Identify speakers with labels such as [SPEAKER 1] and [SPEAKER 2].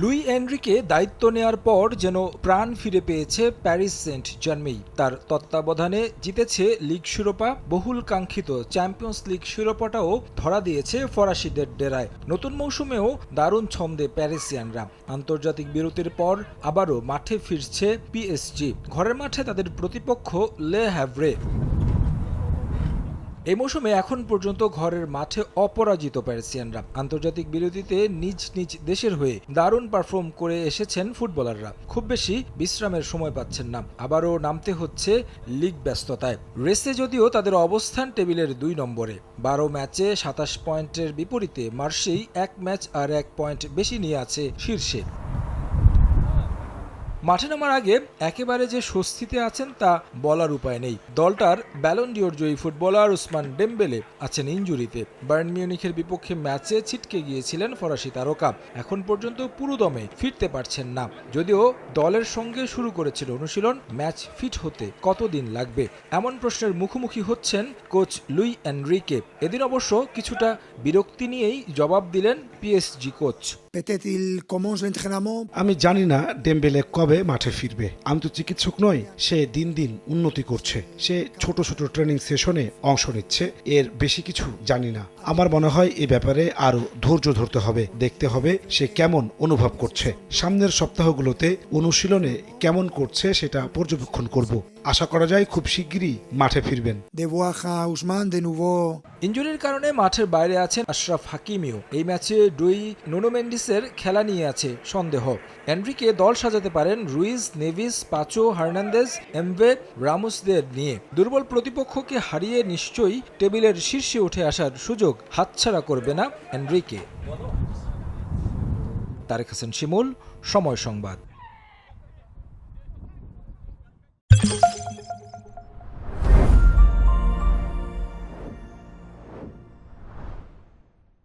[SPEAKER 1] Luis Enrique দায়িত্ব নেয়ার পর যেন প্রাণ ফিরে পেয়েছে প্যারিস সেন্ট জার্মেই তার তত্ত্বাবধানে জিতেছে লিগ শিরোপা, বহুল কাঙ্ক্ষিত চ্যাম্পিয়ন্স লিগ শিরোপাটাও ধরা দিয়েছে ফরাসিদের ডেরায়। নতুন মৌসুমেও দারুণ ছন্দে প্যারিসিয়ানরা। আন্তর্জাতিক বিরতির পর আবারও মাঠে ফিরছে পিএসজি। ঘরের মাঠে তাদের প্রতিপক্ষ লে হ্যাভরে। এই মৌসুমে এখন পর্যন্ত ঘরের মাঠে অপরাজিত প্যারিসিয়ানরা। আন্তর্জাতিক বিরতিতে নিজ নিজ দেশের হয়ে দারুণ পারফর্ম করে এসেছেন ফুটবলাররা। খুব বেশি বিশ্রামের সময় পাচ্ছেন না। আবারও নামতে হচ্ছে লিগ ব্যস্ততায়। রেসে যদিও তাদের অবস্থান টেবিলের দুই নম্বরে। বারো ম্যাচে সাতাশ পয়েন্টের বিপরীতে মার্সেই এক ম্যাচ আর এক পয়েন্ট বেশি নিয়ে আছে শীর্ষে। মাঠে নামার আগে একেবারে যে স্বস্তিতে আছেন তা বলার উপায় নেই। দলটার ব্যালন্ডিওর জয়ী ফুটবলার উসমান ডেম্বেলে আছেন ইঞ্জুরিতে। বার্ন মিউনিখের বিপক্ষে ম্যাচে ছিটকে গিয়েছিলেন ফরাসি তারকা। এখন পর্যন্ত পুরোদমে ফিরতে পারছেন না। যদিও দলের সঙ্গে শুরু করেছিল অনুশীলন, ম্যাচ ফিট হতে কতদিন লাগবে? এমন প্রশ্নের মুখোমুখি হচ্ছেন কোচ লুই এনরিকে। এদিন অবশ্য কিছুটা বিরক্তি নিয়েই জবাব দিলেন পিএসজি কোচ।
[SPEAKER 2] আমি জানি না ডেম্বেলে কবে মাঠে ফিরবে। আমি তো চিকিৎসক নই সে দিন দিন উন্নতি করছে। সে ছোট ছোট ট্রেনিং সেশনে অংশ নিচ্ছে এর বেশি কিছু জানি না। আমার মনে হয় এ ব্যাপারে আরও ধৈর্য ধরতে হবে দেখতে হবে সে কেমন অনুভব করছে। সামনের সপ্তাহগুলোতে অনুশীলনে কেমন করছে সেটা পর্যবেক্ষণ করব। আশা করা যায় খুব শিগগিরই মাঠে ফিরবেন।
[SPEAKER 1] ইঞ্জুরির কারণে মাঠের বাইরে আছেন আশরাফ হাকিমিও। এই ম্যাচে ডুই নুনো মেন্ডিসের খেলা নিয়ে আছে সন্দেহ। এনরিকে দল সাজাতে পারেন Ruiz Neves, Pacho, Hernandez, Mbaye, রামুসদের নিয়ে। দুর্বল প্রতিপক্ষকে হারিয়ে নিশ্চয়ই টেবিলের শীর্ষে উঠে আসার সুযোগ হাতছাড়া করবে না এন্ড্রিকে তারেক হাসান শিমুল, সময় সংবাদ।